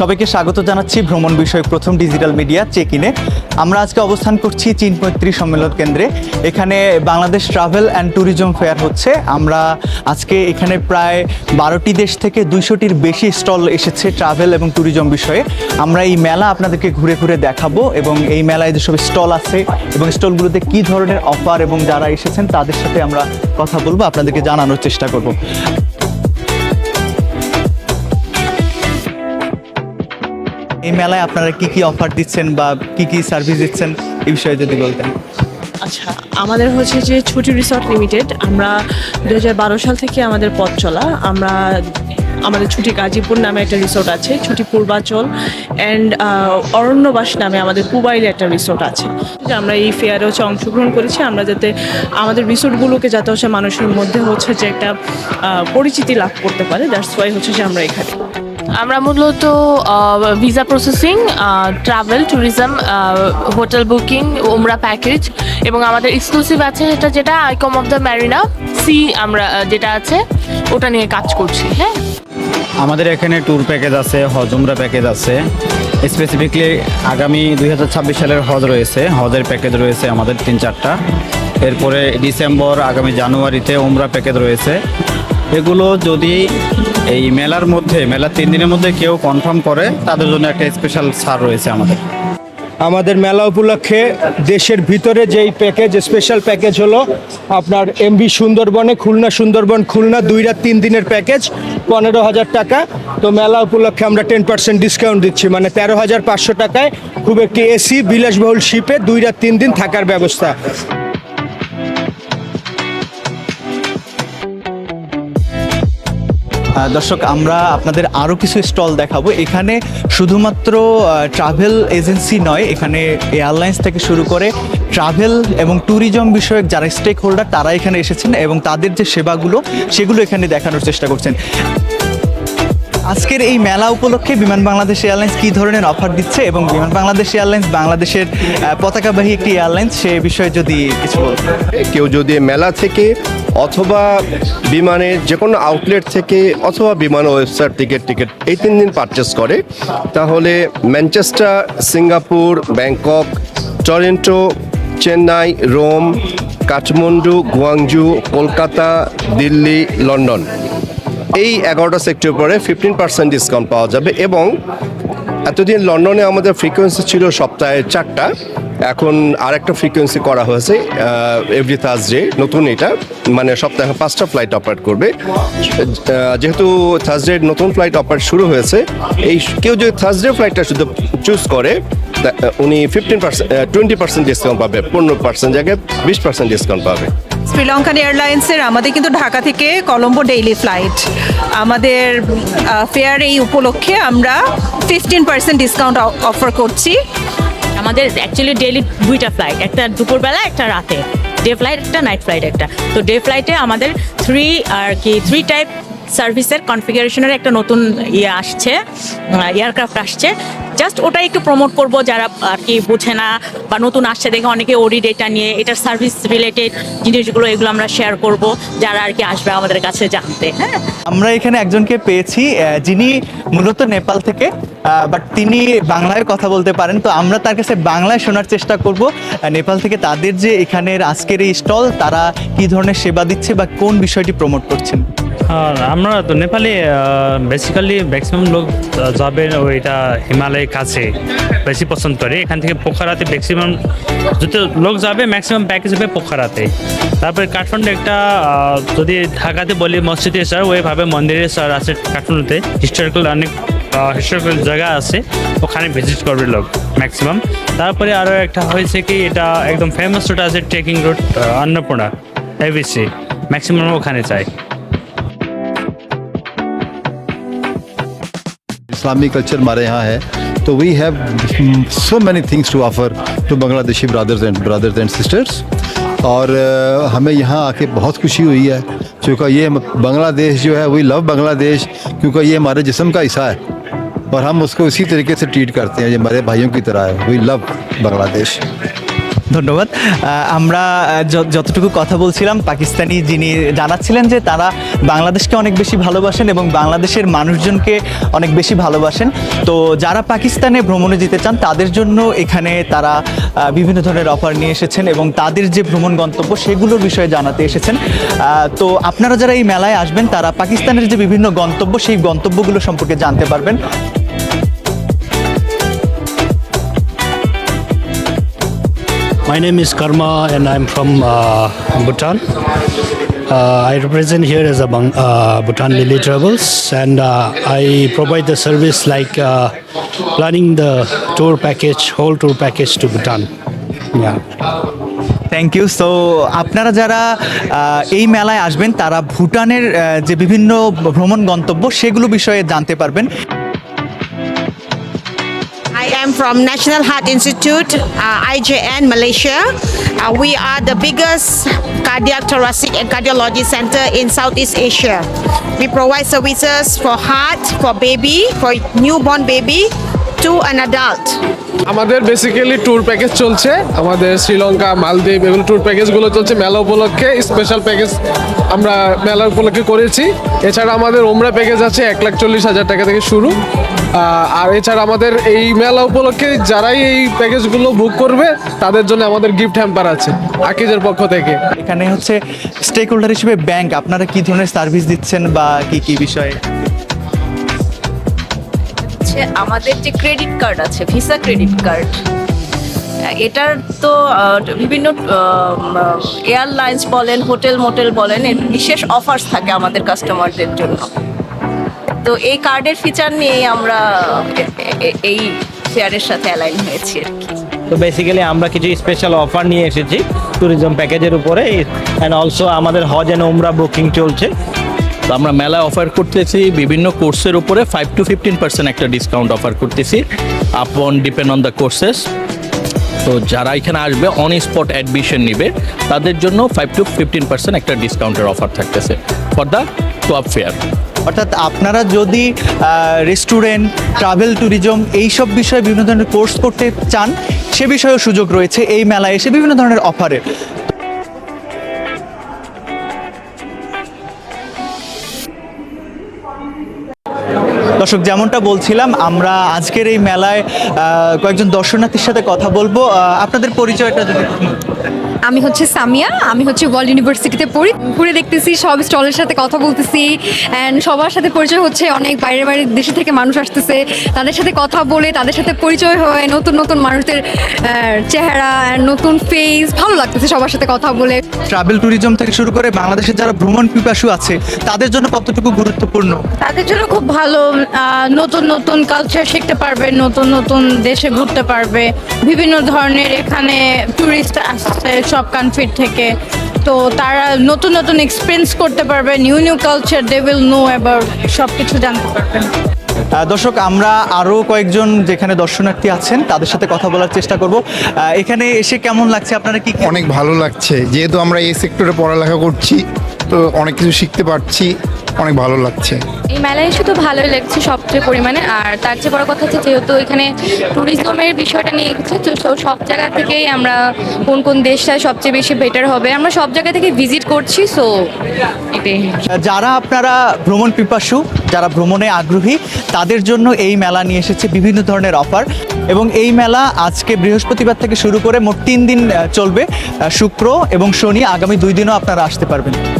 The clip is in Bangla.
সবাইকে স্বাগত জানাচ্ছি ভ্রমণ বিষয়ক প্রথম ডিজিটাল মিডিয়া চেক ইনে। আমরা আজকে অবস্থান করছি চীন পঁয়ত্রিশ সম্মেলন কেন্দ্রে। এখানে Bangladesh travel and tourism fair হচ্ছে। আমরা আজকে এখানে প্রায় বারোটি দেশ থেকে দুইশোটির বেশি স্টল এসেছে ট্রাভেল এবং ট্যুরিজম বিষয়ে। আমরা এই মেলা আপনাদেরকে ঘুরে ঘুরে দেখাবো এবং এই মেলায় যেসব স্টল আছে এবং স্টলগুলোতে কী ধরনের অফার এবং যারা এসেছেন তাদের সাথে আমরা কথা বলব, আপনাদেরকে জানানোর চেষ্টা করব। এই মেলায় আপনারা কি কি অফার দিচ্ছেন বা কি কি সার্ভিস দিচ্ছেন, এই বিষয়ে যদি বলতেন। আচ্ছা আমাদের হচ্ছে যে ছুটি রিসর্ট লিমিটেড আমরা দু হাজার বারো সাল থেকে আমাদের পথ চলা। আমরা আমাদের ছুটি গাজীপুর নামে একটা রিসোর্ট আছে, ছুটি পূর্বাচল অ্যান্ড অরণ্যবাস নামে আমাদের পুবাইলে একটা রিসোর্ট আছে। আমরা এই ফেয়ারে হচ্ছে অংশগ্রহণ করেছি, আমরা যাতে আমাদের রিসোর্টগুলোকে যাতে হচ্ছে মানুষের মধ্যে হচ্ছে যে একটা পরিচিতি লাভ করতে পারে দ্যাটস ওয়াই হচ্ছে যে আমরা এখানে। আমরা মূলত visa processing travel tourism hotel booking ওমরা প্যাকেজ এবং আমাদের এক্সক্লুসিভ আছে এটা যেটা icon of the Marina sea আমরা যেটা আছে, ওটা নিয়ে কাজ করছি হ্যাঁ? আমাদের এখানে ট্যুর প্যাকেজ আছে, হজ উমরা প্যাকেজ আছে। স্পেসিফিকলি আগামী দুই হাজার ছাব্বিশ সালের হজ রয়েছে। হজের প্যাকেজ রয়েছে আমাদের তিন চারটা। এরপরে ডিসেম্বর আগামী জানুয়ারিতে উমরা প্যাকেজ রয়েছে। এগুলো যদি এই মেলার মধ্যে, মেলার তিন দিনের মধ্যে কেউ কনফার্ম করে, তাদের জন্য একটা স্পেশাল ছাড় রয়েছে আমাদের। আমাদের মেলা উপলক্ষে দেশের ভিতরে যেই প্যাকেজ স্পেশাল প্যাকেজ হলো আপনার এমবি সুন্দরবনে খুলনা সুন্দরবন, খুলনা দুই রাত তিন দিনের প্যাকেজ পনেরো হাজার টাকা। তো মেলা উপলক্ষে আমরা টেন পার্সেন্ট ডিসকাউন্ট দিচ্ছি মানে তেরো হাজার পাঁচশো টাকায় খুব একটি এসি বিলাসবহুল শিপে দুই রাত তিন দিন থাকার ব্যবস্থা। দর্শক, আমরা আপনাদের আরও কিছু স্টল দেখাবো। এখানে শুধুমাত্র ট্রাভেল এজেন্সি নয়, এখানে এয়ারলাইন্স থেকে শুরু করে ট্রাভেল এবং ট্যুরিজম বিষয়ক যারা স্টেক হোল্ডার তারা এখানে এসেছেন এবং তাদের যে সেবাগুলো, সেগুলো এখানে দেখানোর চেষ্টা করছেন। আজকের এই মেলা উপলক্ষে বিমান বাংলাদেশ এয়ারলাইন্স কী ধরনের অফার দিচ্ছে এবং বিমান বাংলাদেশ এয়ারলাইন্স বাংলাদেশের পতাকাবাহী একটি এয়ারলাইন্স, সে বিষয়ে যদি কিছু কেউ যদি মেলা থেকে অথবা বিমানের যে কোনো আউটলেট থেকে অথবা বিমান ওয়েবসাইট টিকিট টিকিট এই তিন দিন পারচেস করে, তাহলে Manchester Singapore Bangkok Toronto Chennai Rome Kathmandu Guangzhou Kolkata Delhi London এই এগারোটা সেক্টর পরে ফিফটিন পার্সেন্ট ডিসকাউন্ট পাওয়া যাবে এবং এতদিন লন্ডনে আমাদের ফ্রিকোয়েন্সি ছিল সপ্তাহে চারটা, এখন আরেকটা ফ্রিকোয়েন্সি করা হয়েছে এভরি থার্সডে নতুন এটা মানে সপ্তাহে পাঁচটা ফ্লাইট অপারেট করবে। যেহেতু থার্সডে নতুন ফ্লাইট অপারেট শুরু হয়েছে, এই কেউ যদি থার্সডে ফ্লাইটটা শুধু চুজ করে উনি fifteen percent twenty percent discount পাবে, পনেরো পার্সেন্ট জায়গায় বিশ পার্সেন্ট ডিসকাউন্ট পাবে। শ্রীলঙ্কান এয়ারলাইন্সের আমাদের কিন্তু ঢাকা থেকে কলম্বো ডেইলি ফ্লাইট আমাদের ফেয়ার এই উপলক্ষে আমরা ফিফটিন পার্সেন্ট ডিসকাউন্ট অফার করছি। আমাদের অ্যাকচুয়ালি ডেইলি দুইটা ফ্লাইট একটা দুপুরবেলা, একটা রাতে। ডে ফ্লাইট একটা নাইট ফ্লাইট একটা। তো ডে ফ্লাইটে আমাদের থ্রি আর কি থ্রি টাইপ সার্ভিসের কনফিগারেশনের একটা নতুন ইয়ে আসছে এয়ারক্রাফট আসছে। জাস্ট ওটা একটু প্রমোট করব যারা আর কি বোঝে না বা নতুন আসছে, দেখে অনেকে ওডি ডেটা নিয়ে এটার সার্ভিস রিলেটেড জিনিসগুলো এগুলো আমরা শেয়ার করব, যারা আর কি আসবে আমাদের কাছে জানতে হ্যাঁ? আমরা এখানে একজনকে পেয়েছি যিনি মূলত নেপাল থেকে বাট তিনি বাংলায় কথা বলতে পারেন, তো আমরা তার কাছে বাংলায় শোনার চেষ্টা করব নেপাল থেকে তাদের যে এখানের আজকের এই স্টল তারা কি ধরনের সেবা দিচ্ছে বা কোন বিষয়টি প্রমোট করছেন? আমরা তো নেপালে বেসিক্যালি ম্যাক্সিমাম লোক যাবে ওইটা হিমালয়ের কাছে, বেশি পছন্দ করে। এখান থেকে পোখারাতে ম্যাক্সিমাম যত লোক যাবে ম্যাক্সিমাম প্যাকেজ হবে পোখারাতে। তারপরে কাঠমান্ডু একটা যদি ঢাকাতে বলি, মসজিদে স্যার ওইভাবে মন্দিরে স্যার আছে কাঠমান্ডুতে হিস্টোরিক্যাল অনেক হিস্টোরিক্যাল জায়গা আছে, ওখানে ভিজিট করবে লোক ম্যাক্সিমাম তারপরে আরও একটা হয়েছে কি, এটা একদম ফেমাস রোড আছে trekking road Annapurna ABC maximum ওখানে চাই इस्लामी कल्चर हमारे यहाँ है तो we have so many things to offer to Bangladeshi brothers and brothers and sisters और हमें यहाँ आके बहुत खुशी हुई है, क्योंकि ये बांग्लादेश जो है वी लव बांग्लादेश क्योंकि ये हमारे जिसम का हिस्सा है। और हम उसको इसी तरीके से ट्रीट करते हैं, ये हमारे भाइयों की तरह है। वी लव बांग्लादेश ধন্যবাদ। আমরা যতটুকু কথা বলছিলাম, পাকিস্তানি যিনি জানাচ্ছিলেন যে তারা বাংলাদেশকে অনেক বেশি ভালোবাসেন এবং বাংলাদেশের মানুষজনকে অনেক বেশি ভালোবাসেন। তো যারা পাকিস্তানে ভ্রমণে যেতে চান, তাদের জন্য এখানে তারা বিভিন্ন ধরনের অফার নিয়ে এসেছেন এবং তাদের যে ভ্রমণ গন্তব্য, সেগুলোর বিষয়ে জানাতে এসেছেন। তো আপনারা যারা এই মেলায় আসবেন, তারা পাকিস্তানের যে বিভিন্ন গন্তব্য, সেই গন্তব্যগুলো সম্পর্কে জানতে পারবেন। My name is Karma and I'm from uh, Bhutan. Uh, I represent here as a Bang- uh, Bhutan Lily Travels and uh, I provide the service like uh, planning the tour package, whole tour package to Bhutan. Yeah. Thank you so আপনারা যারা এই মেলায় আসবেন তারা ভুটানের যে বিভিন্ন ভ্রমণ গন্তব্য সেগুলো বিষয়ে জানতে পারবেন from National Heart Institute, uh, IJN, Malaysia. Uh, we are the biggest cardiac, thoracic, and cardiology center in Southeast Asia. We provide services for heart, for baby, for newborn baby, to an adult. আমাদের বেসিক্যালি ট্যুর প্যাকেজ চলছে। আমাদের শ্রীলঙ্কা মালদ্বীপ এগুলো ট্যুর প্যাকেজগুলো চলছে। মেলা উপলক্ষে স্পেশাল প্যাকেজ আমরা মেলা উপলক্ষে করেছি। এছাড়া আমাদের ওমরা প্যাকেজ আছে এক লাখ চল্লিশ হাজার টাকা থেকে শুরু। আর এছাড়া আমাদের এই মেলা উপলক্ষে যারাই এই প্যাকেজগুলো বুক করবে তাদের জন্য আমাদের গিফট হ্যাম্পার আছে আকিজের পক্ষ থেকে। এখানে হচ্ছে স্টেক হোল্ডার হিসেবে ব্যাংক আপনারা কি ধরনের সার্ভিস দিচ্ছেন বা কি কি বিষয়ে? হচ্ছে আমাদের যে ক্রেডিট কার্ড আছে ভিসা ক্রেডিট কার্ড এটার তো বিভিন্ন এয়ারলাইন্স বলেন হোটেল মোটেল বলেন বিশেষ অফার্স থাকে আমাদের কাস্টমারদের জন্য। তো এই কার্ডের ফিচার নিয়েই আমরা এই ফেয়ারের সাথে অ্যালাইন হয়েছি আর কি। তো বেসিক্যালি আমরা কিছু স্পেশাল অফার নিয়ে এসেছি ট্যুরিজম প্যাকেজের উপরে অ্যান্ড অলসো আমাদের হজ অ্যান্ড ওমরা বুকিং চলছে। তো আমরা মেলায় অফার করতেছি, বিভিন্ন কোর্সের উপরে ফাইভ টু ফিফটিন পার্সেন্ট একটা ডিসকাউন্ট অফার করতেছি আপন ডিপেন্ড অন দ্য কোর্সেস তো যারা এখানে আসবে অন স্পট অ্যাডমিশন নিবে, তাদের জন্য ফাইভ টু ফিফটিন পার্সেন্ট একটা ডিসকাউন্টের অফার থাকতেছে ফর দ্য ক্লাব ফেয়ার অর্থাৎ আপনারা যদি রেস্টুরেন্ট ট্রাভেল ট্যুরিজম এইসব বিষয়ে বিভিন্ন ধরনের কোর্স করতে চান, সে বিষয়েও সুযোগ রয়েছে এই মেলায় এসে বিভিন্ন ধরনের অফারে দর্শক, যেমনটা বলছিলাম, আমরা আজকের এই মেলায় কয়েকজন দর্শনার্থীর সাথে কথা বলব। আপনাদের পরিচয়টা যদি আমি হচ্ছে সামিয়া আমি হচ্ছে ওয়ার্ল্ড ইউনিভার্সিটিতে পড়ি। ঘুরে দেখতেছি সব স্টলের সাথে কথা বলতেছি অ্যান্ড সবার সাথে পরিচয় হচ্ছে অনেক বাইরে বাইরে দেশে থেকে মানুষ আসতেছে। তাদের সাথে কথা বলে তাদের সাথে পরিচয় হয় নতুন নতুন মানুষদের চেহারা নতুন ফেস ভালো লাগতেছে সবার সাথে কথা বলে। ট্রাভেল ট্যুরিজম থেকে শুরু করে বাংলাদেশের যারা ভ্রমণ পিপাসু আছে তাদের জন্য কতটুকু গুরুত্বপূর্ণ? তাদের জন্য খুব ভালো নতুন নতুন কালচার শিখতে পারবে নতুন নতুন দেশে ঘুরতে পারবে। বিভিন্ন ধরনের এখানে ট্যুরিস্ট আসছে সব কান্ট্রির থেকে। তো তারা নতুন নতুন এক্সপিরিয়েন্স করতে পারবে new new culture they will know about সব কিছু জানতে পারবেন দর্শক আমরা আরও কয়েকজন যেখানে দর্শনার্থী আছেন তাদের সাথে কথা বলার চেষ্টা করব। এখানে এসে কেমন লাগছে? আপনারা কি অনেক ভালো লাগছে। যেহেতু আমরা এই সেক্টরে পড়ালেখা করছি তো অনেক কিছু শিখতে পারছি। অনেক ভালো লাগছে। এই মেলায় এসে তো ভালোই লাগছে সবচেয়ে পরিমাণে। আর তার চেয়ে বড় কথা হচ্ছে যেহেতু এখানে ট্যুরিজমের বিষয়টা নিয়ে এসেছে তো সব- সব জায়গা থেকেই আমরা কোন কোন দেশটা সবচেয়ে বেশি বেটার হবে। আমরা সব জায়গা থেকে ভিজিট করছি সো এটাই। যারা আপনারা ভ্রমণ পিপাসু যারা ভ্রমণে আগ্রহী তাদের জন্য এই মেলা নিয়ে এসেছে বিভিন্ন ধরনের অফার এবং এই মেলা আজকে বৃহস্পতিবার থেকে শুরু করে মোট তিন দিন চলবে শুক্র এবং শনি। আগামী দুই দিনও আপনারা আসতে পারবেন।